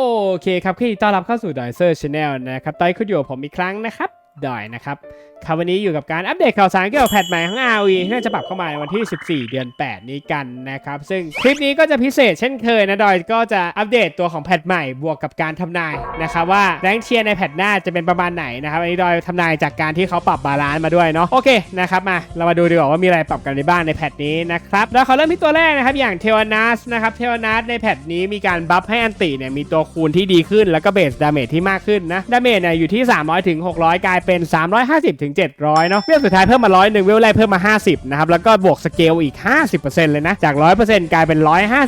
โอเคครับคือต้อนรับเข้าสู่ดอยเซอร์ชาแนลนะครับตอนนี้คุณอยู่กับผมอีกครั้งนะครับ ดอยนะครับครับวันนี้อยู่กับการอัปเดตข่าวสารเกี่ยวกับแพทใหม่ของ ROE ที่น่าจะปรับเข้ามาในวันที่ 14 เดือน 8 นี้กันนะครับ ซึ่งคลิปนี้ก็จะพิเศษเช่นเคยนะดอยก็จะอัปเดตตัวของแพทใหม่บวกกับการทำนายนะครับว่าแรงเชียร์ในแพทหน้าจะเป็นประมาณไหนนะครับอันนี้ดอยทำนายจากการที่เขาปรับบาลานซ์มาด้วยเนาะโอเคนะครับมาเรามาดูดีกว่าว่ามีอะไรปรับกันในบ้างในแพทนี้นะครับแล้วขอเริ่มที่ตัวแรกนะครับอย่างเทวนัสนะครับเทวนัสในแพทนี้มีการบัฟให้อันติเนี่ยมีตัวคูณที่ดีขึ้นแล้วก็เบสดาเมจที่มากขึ้นนะดาเมจเนี่ยอยู่ที่ 300ถึง600กลายเป็น 350ถึง700 เนาะเวลสุดท้ายเพิ่มมาร้อยหนึ่งเวลแรกเพิ่มมา 50 นะครับ แล้วก็บวกสเกลอีก 50%เลยนะ จาก 100%กลายเป็น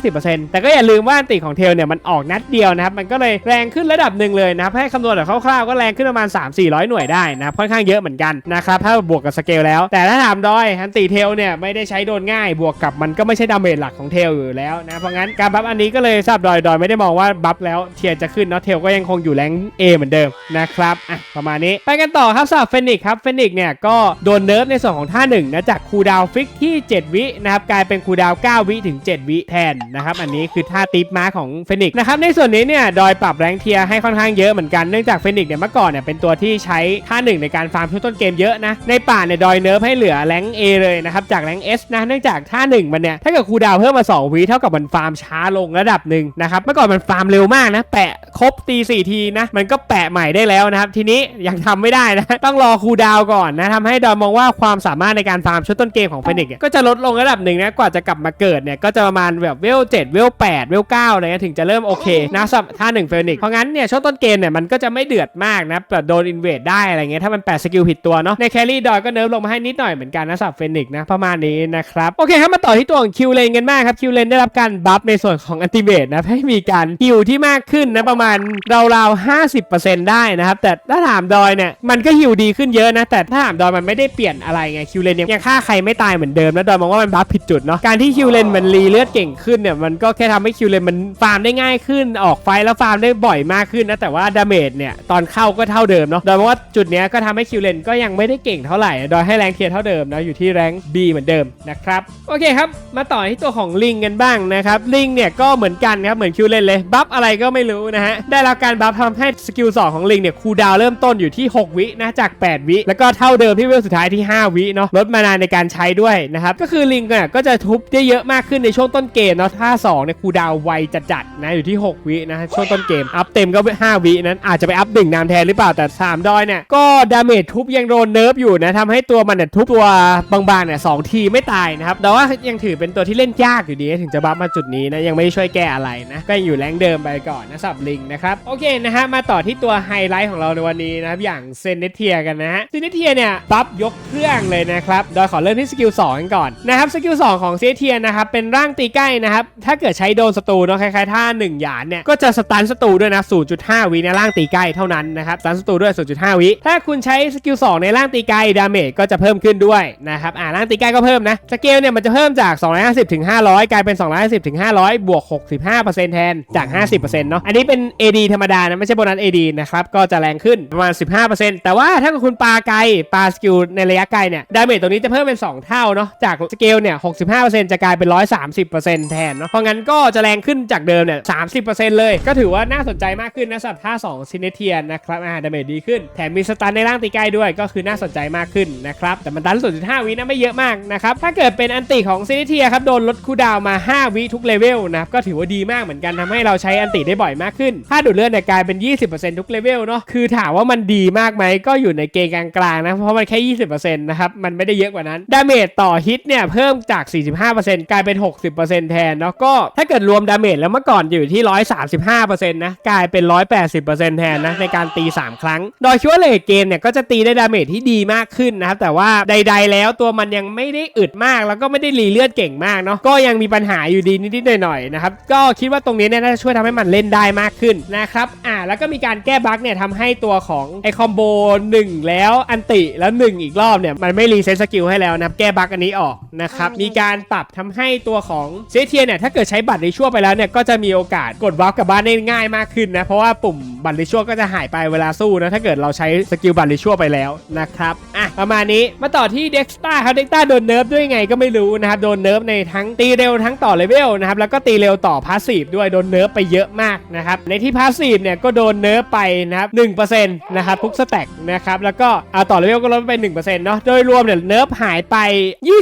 150%แต่ก็อย่าลืมว่าติของเทลเนี่ยมันออกนัดเดียวนะครับ มันก็เลยแรงขึ้นระดับหนึ่งเลยนะครับ ให้คำนวณแบบคร่าวๆก็แรงขึ้นประมาณ 3-400 หน่วยได้นะครับ ค่อนข้างเยอะเหมือนกันนะครับ ถ้าบวกกับสเกลแล้ว แต่ถ้าถามดอยอันติเทลเนี่ยไม่ได้ใช้โดนง่าย บวกกับมันก็ไม่ใช่ดาเมจหลักของเทลอยู่แล้วนะ เพราะงั้นการบัฟอันนี้ก็เลยทราบดอยดอยไม่ได้มองว่าบัฟแล้วเทียจะขึ้นเนาะเทลก็ยังคงอยู่แรง A เหมือนเดิมนะครับอะประมาณนี้ไปกันต่อครับสำหรับเฟนิกครับเฟนิกเนี่ยก็โดนเนิร์ฟในส่วนของท่าหนึ่งนะจากคูดาวฟิกที่ 7 วินะครับกลายเป็นคูดาว 9 วิถึง 7 วิแทนนะครับอันนี้คือท่าติปมาของเฟนิกนะครับในส่วนนี้เนี่ยดอยปรับแรงเทียร์ให้ค่อนข้างเยอะเหมือนกันเนื่องจากเฟนิกเนี่ยเมื่อก่อนเนี่ยเป็นตัวที่ใช้ท่าหนึ่งในการฟาร์มช่วงต้นเกมเยอะนะในป่าเนี่ยดอยเนิร์ฟให้เหลือแรง A เลยนะครับจากแรง S นะเนื่องจากท่าหนึ่งมันเนี่ยถ้าเกิดคูดาวเพิ่มมา 2 วิเท่ากับมันฟาร์มช้าลงระดับหนึ่งนะครับเมื่อก่อนมันฟาร์มเร็วมากนะแปะครบตี4ทีนะมันก็แปะใหม่ได้แล้วนะครับทีนี้ยังทำไม่ได้นะต้องรอคูดาวก่อนนะทำให้ดอยมองว่าความสามารถในการฟาร์มช่วงต้นเกมของเฟนิกก็จะลดลงระดับหนึ่งนะกว่าจะกลับมาเกิดเนี่ยก็จะประมาณแบบเวล7เวล8เวล9อะไรเงี้ยถึงจะเริ่มโอเคนะสำหรับท่าหนึ่งเฟนิกเพราะงั้นเนี่ยช่วงต้นเกมเนี่ยมันก็จะไม่เดือดมากนะแบบโดนอินเวดได้อะไรเงี้ยถ้ามันแปะสกิลผิดตัวเนาะในแครี่ดอยก็เนิร์ฟลงมาให้นิดหน่อยเหมือนกันนะสำหรับเฟนิกนะประมาณนี้นะครับโอเคครับมาต่อที่ตัวของคิวเลนกันบ้างครับคิวเลนได้รับการบัฟในส่วนของอันติเมตนะให้มีการฮิวที่มากขึ้นนะประมาณราวๆ50%ได้นะครับแต่ถ้าถามดอยเนี่ยมันก็ฮิวดีขึ้นเยอะนะ แต่ถ้าถามดอยมันไม่ได้เปลี่ยนอะไรไงคิวเลนยังฆ่าใครไม่ตายเหมือนเดิมแล้วดอยมองว่ามันบัฟผิดจุดเนาะการที่คิวเลนมันรีเลือดเก่งขึ้นเนี่ยมันก็แค่ทำให้คิวเลนมันฟาร์มได้ง่ายขึ้นออกไฟแล้วฟาร์มได้บ่อยมากขึ้นนะแต่ว่าดาเมจเนี่ยตอนเข้าก็เท่าเดิมเนาะดอยมองว่าจุดเนี้ยก็ทำให้คิวเลนก็ยังไม่ได้เก่งเท่าไหร่ดอยให้แรงเทียร์เท่าเดิมนะอยู่ที่แรง B เหมือนเดิมนะครับโอเคครับมาต่อที่ตัวของลิงกันบ้างนะครับลิงเนี่ยก็เหมือนกันครับเหมือนคิวเลนเลยบัฟอะไรก็ไม่รู้นะฮะได้รับการบัฟทำให้สกิล2ของลิงเนี่ยคูดาวเริ่มต้นอยู่ที่ 6 วินะจาก 8 วิ แล้วก็เท่าเดิมที่เวลสุดท้ายที่ 5 วิเนาะลดมานานในการใช้ด้วยนะครับก็คือลิงเนี่ยก็จะทุบได้เยอะมากขึ้นในช่วงต้นเกมเนาะท่า2เนี่ยคูดาวไวจัดๆนะอยู่ที่ 6 วินะช่วงต้นเกมอัพเต็มก็ 5 วินั้นอาจจะไปอัพหนึ่งนามแทนหรือเปล่าแต่ 3 ดอยเนี่ยก็ดาเมจทุบยังโดนเนิร์ฟอยู่นะทำให้ตัวมันเนี่ยทุบตัวบางๆเนี่ยสองทีไม่ตายนะครับแต่ว่ายังถือเป็นตัวที่เล่นยากอยู่ดีถึงจะบัฟมาจุดนี้นะยังไม่ได้ช่วยแก้อะไรนะก็ยังอยู่แรงเดิมไปก่อนนะสับลิงนะครับโอเคนะฮะมาต่อที่ตัวไฮไลท์ของเราในวันนี้นะครับอย่างเซนเนเทียกันนะฮะซนเนเทียเนี่ยบัฟยกเครื่องเลยนะครับโดยขอเริ่มที่สกิล2กันก่อนนะครับสกิล2ของเซเนเทียนะครับเป็นร่างตีใกล้นะครับถ้าเกิดใช้โดนศัตรูเนาะคล้ายๆท่า1หยานเนี่ยก็จะสตันศัตรูด้วยนะ 0.5 วิในร่างตีใกล้เท่านั้นนะครับสตันศัตรูด้วย 0.5 วิ ถ้าคุณใช้สกิล2ในร่างตีไกล้ดาเมจก็จะเพิ่มขึ้นด้วยนะครับอ่าร่างตีไกล้ก็เพิ่มนะสเกลเนี่ยมันจะเพิ่มจาก 250ถึง500 กลายเป็น 250ถึง500 บวก 65%แทนจาก 50%เนาะอันนี้เป็น AD ธรรมดานะไม่ใช่โบนัส AD นะครับก็จะแรงขึ้นประมาณ 15%แต่แต่ว่าถ้าเกิดคุณปาไกลปาสกิลในระยะไกลเนี่ยดาเมจตรงนี้จะเพิ่มเป็น 2 เท่าเนาะจากสเกลเนี่ย65%จะกลายเป็น 130%แทนเนาะเพราะงั้นก็จะแรงขึ้นจากเดิมเนี่ย30%เลย ก็ถือว่าน่าสนใจมากขึ้นนะสำหรับท่า2ซินเนเทียนนะครับอ่าดาเมจดีขึ้น แถมมีสตันในร่างตีใกล้ด้วยก็คือน่าสนใจมากขึ้นนะครับแต่มันตัน0.5วินะไม่เยอะมากนะครับถ้าเกิดเป็นอันติของซินเนเทียครับโดนลดคูดาวมา 5 วิทุกเลเวลนะครับก็ถือว่าดีมากเหมือนกันทำให้เราใช้อันติได้บ่อยมากขึ้นถ้าดูดเลือดเนี่ยกลายเป็น 20%ทุกเลเวลเนาะคือถามว่ามันดีมากไหมก็อยู่ในเกณฑ์กลางๆนะ เพราะมันแค่ 20%นะครับ มันไม่ได้เยอะกว่านั้น ดาเมจต่อฮิตเนี่ย เพิ่มจาก 45%กลายเป็น 60%แทนเนาะ ก็ถ้าเกิดรวมดาเมจแล้วเมื่อก่อนอยู่ที่ 135%นะ กลายเป็น 180%แทนนะ ในการตี 3 ครั้ง โดยคิดว่าเลทเกมเนี่ยก็จะตีได้ดาเมจที่ดีมากขึ้นนะครับ แต่ว่าใด ๆ แล้วตัวมันยังไม่ได้อึดมาก แล้วก็ไม่ได้รีเลือดเก่งมากเนาะ ก็ยังมีปัญหาอยู่ดีนิดๆหน่อยๆนะครับ ก็คิดว่าตรงนี้เนี่ยน่าจะช่วยทำให้มันเล่นได้มากขึ้นนะครับ อ่า แล้วก็มีการแก้บั๊กเนี่ยทำให้ตัวของไอคอมโบ1 แล้วอันติแล้ว 1 อีกรอบเนี่ย มันไม่รีเซ็ตสกิลให้แล้วนะครับ แก้บั๊กอันนี้ออกนะครับ มีการปรับทำให้ตัวของเซเทียเนี่ย ถ้าเกิดใช้บัตรในชั่วไปแล้วเนี่ย ก็จะมีโอกาสกดวาร์ปกลับบ้านได้ง่ายมากขึ้นนะ เพราะว่าปุ่มบัตรในชั่วก็จะหายไปเวลาสู้นะถ้าเกิดเราใช้สกิลบัตรในชั่วไปแล้วนะครับอะ ประมาณนี้มาต่อที่เด็กสตาครับเด็กสตาโดนเนิร์ฟด้วยไงก็ไม่รู้นะครับโดนเนิร์ฟในทั้งตีเร็วทั้งต่อเลเวลนะครับแล้วก็ตีเร็วต่อพาสซีฟด้วยโดนเนิร์ฟไปเยอะมากนะครับในที่พาสซีฟเนี่ยก็โดนเนิร์ฟไปนะครับ1%นะครับทุกสแต็กนะครับแล้วก็เอาต่อเลเวลก็ลดไป1%เนาะโดยรวมเนี่ยเนิร์ฟหายไป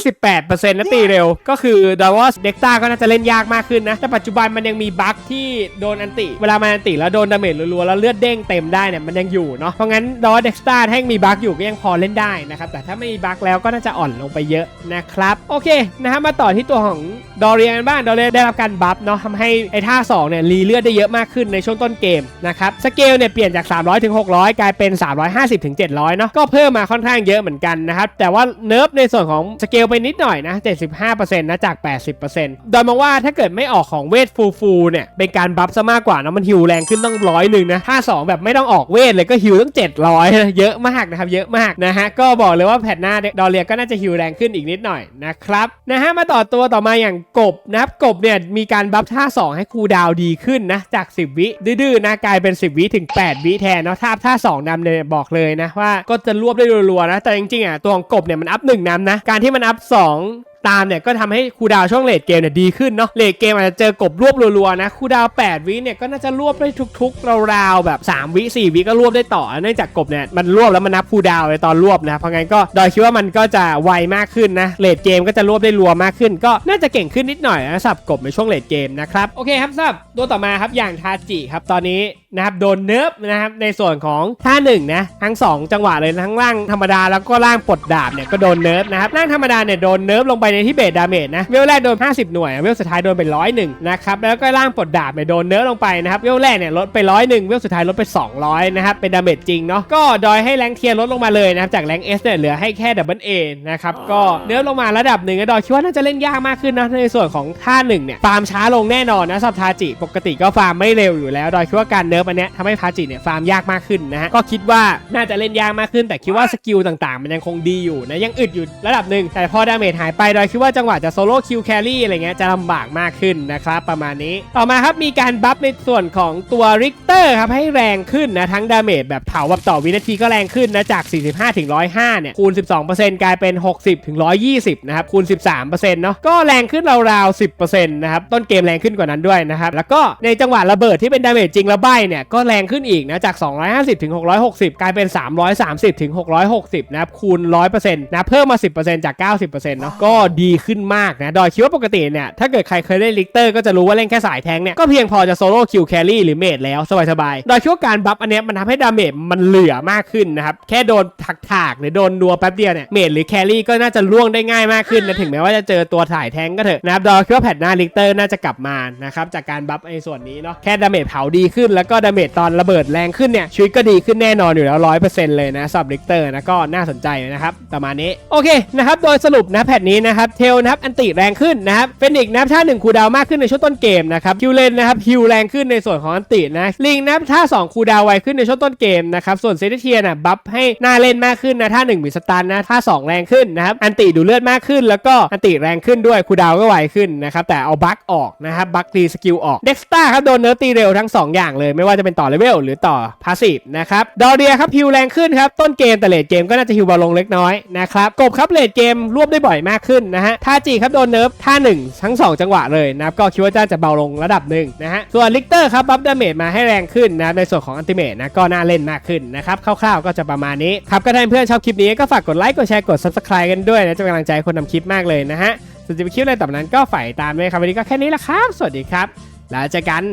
28%นะตีเร็ว ก็คือดาวอสเด็กต้าก็น่าจะเล่นยากมากขึ้นนะ แต่ปัจจุบันมันยังมีบั๊กที่โดนอันติ เวลามันอันติแล้วโดนดาเมจรัวๆแล้วเลือดเด้งเต็มได้เนี่ยมันยังอยู่เนาะเพราะงั้นดาวอสเด็กต้าถ้ายังมีบั๊กอยู่ก็ยังพอเล่นได้นะครับแต่ถ้าไม่มีบั๊กแล้วก็น่าจะอ่อนลงไปเยอะนะครับโอเคนะฮะมาต่อที่ตัวของดอเรียนกันบ้างดอเรียนได้รับการบัฟเนาะทำให้ไอ้ท่า2เนี่ยรีเลือดได้เยอะมากขึ้นในช่วงต้นเกมนะครับสเกลเนี่ยเปลี่ยนจาก 300ถึง600 กลายเป็น 350ถึง700เนาะก็เพิ่มมาค่อนข้างเยอะเหมือนกันนะครับแต่ว่าเนิร์ฟในส่วนของสเกลไปนิดหน่อยนะ75%นะจาก 80%โดยมองว่าถ้าเกิดไม่ออกของเวทฟูฟูเนี่ยเป็นการบัฟซะมากกว่านะมันฮิวแรงขึ้นต้องร้อยหนึ่งนะท่า2แบบไม่ต้องออกเวทเลยก็ฮิวตั้ง700นะเยอะมากนะครับเยอะมากนะฮะก็บอกเลยว่าแพทหน้าดอเรียก็น่าจะฮิวแรงขึ้นอีกนิดหน่อยนะครับนะฮะมาต่อตัวต่อมาอย่างกบนะครับกบเนี่ยมีการบัฟท่า 2 ให้คูดาวดีขึ้นนะจาก 10 วิดื้อๆนะกลายเป็น 10 วิถึง 8 วิแทนเนาะท่าท่า2นำเนี่ยบอกเลยนะว่าก็จะรวบได้รัวๆนะแต่จริงๆอะตัวของกบเนี่ยมันอัพ1นำนะการที่มันอัพ 2 ตามเนี่ยก็ทำให้คูดาวช่วงเลดเกมเนี่ยดีขึ้นเนาะเลดเกมอาจจะเจอกบรวบรัวๆนะคูดาว 8 วิเนี่ยก็น่าจะรวบได้ทุกๆราวๆแบบ 3 วิ 4 วิก็รวบได้ต่อเนื่องจากกบเนี่ยมันรวบแล้วมันนับคูดาวน์เลยตอนรวบนะเพราะงั้นก็ดอยคิดว่ามันก็จะไวมากขึ้นนะเลดเกมก็จะรวบได้รัวมากขึ้น ก็น่าจะเก่งขึ้นนิดหน่อยนะสับกบในช่วงเลดเกมนะครับโอเคครับสับตัวต่อมาครับอย่างทาจิครับตอนนี้นะครับโดนเนิร์ฟนะครับในส่วนของท่าหนึ่งนะทั้งสองจังหวะเลยทั้งล่างธรรมดาแล้วก็ล่างปลดดาบเนี่ยก็โดนเนิร์ฟนะครับล่างธรรมดาเนี่ยโดนเนิร์ฟลงไปในที่เบสดาเมจนะเวลแรกโดน 50 หน่วยเวลสุดท้ายโดนไปร้อยหนึ่งนะครับแล้วก็ล่างปลดดาบเนี่ยโดนเนิร์ฟลงไปนะครับเวลแรกเนี่ยลดไปร้อยหนึ่งเวลสุดท้ายลดไป 200นะครับเป็นดาเมจจริงเนาะก็ดอยให้แรงเทียร์ลดลงมาเลยนะครับจากแรงเอสเนี่ยเหลือให้แค่ดับเบิลเอนะครับก็เนิร์ฟลงมาระดับหนึ่งนะดอยคิดว่าน่าจะเล่นยากมากขึ้นนะในส่วนของท่าหนึ่งเนี่ยฟาร์มช้าลงแน่นอนนะสับทาจิปกติก็ฟาร์มไม่เร็วอยู่แล้วดอยคิดว่าการเนิร์ฟอันเนี้ยทำให้ทาจิเนี่ยฟาร์มยากมากขึ้นนะฮะก็คิดว่าน่าจะเล่นยากมากขึ้น แต่คิดว่าสกิลต่างๆ มันยังคงดีอยู่นะยังอึดอยู่ระดับหนึ่งแต่พอดาเมจหายไปดอยคิดว่าจังหวะจะโซโล่คิวแครี่อะไรเงี้ยจะลำบากมากขึ้นนะครับประมาณนี้ ต่อมาครับมีการบัฟในส่วนของตัวริกเตอร์ครับให้แรงขึ้นนะทั้งดาเมจแบบเผาแบบต่อวินาทีก็แรงขึ้นนะจาก 45ถึง105เนี่ยคูณ 12%กลายเป็น 60ถึง120นะครับคูณ 13%เนาะก็แรงขึ้นราวๆ10%นะครับต้นเกมแรงขึ้นกว่านั้นด้วยนะครับแล้วก็ในจังหวะระเบิดที่เป็นดาเมจจริงแล้วใบเนี่ยก็แรงขึ้นอีกนะจาก 250ถึง660 กลายเป็น 330ถึง660นะครับคูณ 100%นะเพิ่มมา 10%จาก 90%เนาะก็ดีขึ้นมากนะ ดอยคิดว่าปกติเนี่ย ถ้าเกิดใครเคยเล่นลิกเตอร์ก็จะรู้ว่าเล่นแค่สายแทงเนี่ย ก็เพียงพอจะโซโล่คิวแครี่หรือเมดแล้ว สบายๆ ดอยคิดว่าการบัฟอันเนี้ยมันทำให้ดาเมจมันเหลือมากขึ้นนะครับ แค่โดนถักถากหรือโดนนัวแป๊บเดียวเนี่ย เมดหรือแครี่ก็น่าจะล่วงได้ง่ายมากขึ้นนะถึงแม้ว่าจะเจอตัวถ่ายแทงก็เถอะนะครับดอยคิดว่าแพทหน้าลิกเตอร์น่าจะกลับมานะครับจากการบัฟในส่วนนี้เนาะแค่ดาเมจเผาดีขึ้นแล้วก็ดาเมจตอนระเบิดแรงขึ้นเนี่ยชีวิตก็ดีขึ้นแน่นอนอยู่แล้วร้อยเปอร์เซ็นต์เลยนะสำหรับลิกเตอร์นะก็น่าสนใจนะครับประมาณนี้โอเคนะครับโดยสรุปนะแพทนี้นะครับเทลนะครับอันติแรงขึ้นนะครับเฟนิกนะครับท่าหนึ่งคูดาวมากขึ้นในช่วงต้นเกมนะครับคิวเลนนะครับฮิวแรงขึ้นในส่วนของอันตินะลิงนะครับท่าสองคูดาวไวขึ้นในช่วงต้นเกมนะครับส่วนเซนเทียนะบัฟให้หน้าเล่นมากขึ้นนะท่าหนึ่งมีสตันนะท่าสองแรงขึ้นนะครับอันติดูเลือดมากขึ้น แล้วก็อันติแรงขึ้นด้วยคูดาวก็ไวขึ้นนะครับแต่เอาบัคออกนะครับบัคตีสกิลออกเด็กสตาครับโดนเนิร์ฟตีเร็วทั้งสองอย่างเลยไม่ว่าจะเป็นต่อเลเวลหรือต่อพาสซีฟนะครับดอเรียครับฮิวแรงขึ้นครับต้นเกมแต่เลดเกมก็น่าจะฮิวเบาลงเล็กน้อยนะครับกบครับเลดเกมรวบได้บ่อยมากขึ้นนะฮะท่าจีครับโดนเนิร์ฟท่าหนึ่งทั้งสองจังหวะเลยนะครับก็คิดว่าจะจะเบาลงระดับหนึ่งนะฮะส่วนลิกเตอร์ครับบัฟดาเมจมาให้แรงขึ้นนะในส่วนของอันติเมทนะก็น่าเล่นมากขึ้นนะครับคร่าวๆก็จะประมาณนี้ครับก็ถ้าเพื่อนชอบคลิปนี้ก็ฝากกดไลค์กดแชร์กด subscribe กันด้วยนะจะเป็นกำลังใจคนทำคลิปมากเลยนะฮะส่วนจะไปคลิปอะไรต่อนั้นก็ฝ่ายตามด้วยครับวันนี้ก็แค่นี้ละครับ สวัสดีครับ แล้วเจอกัน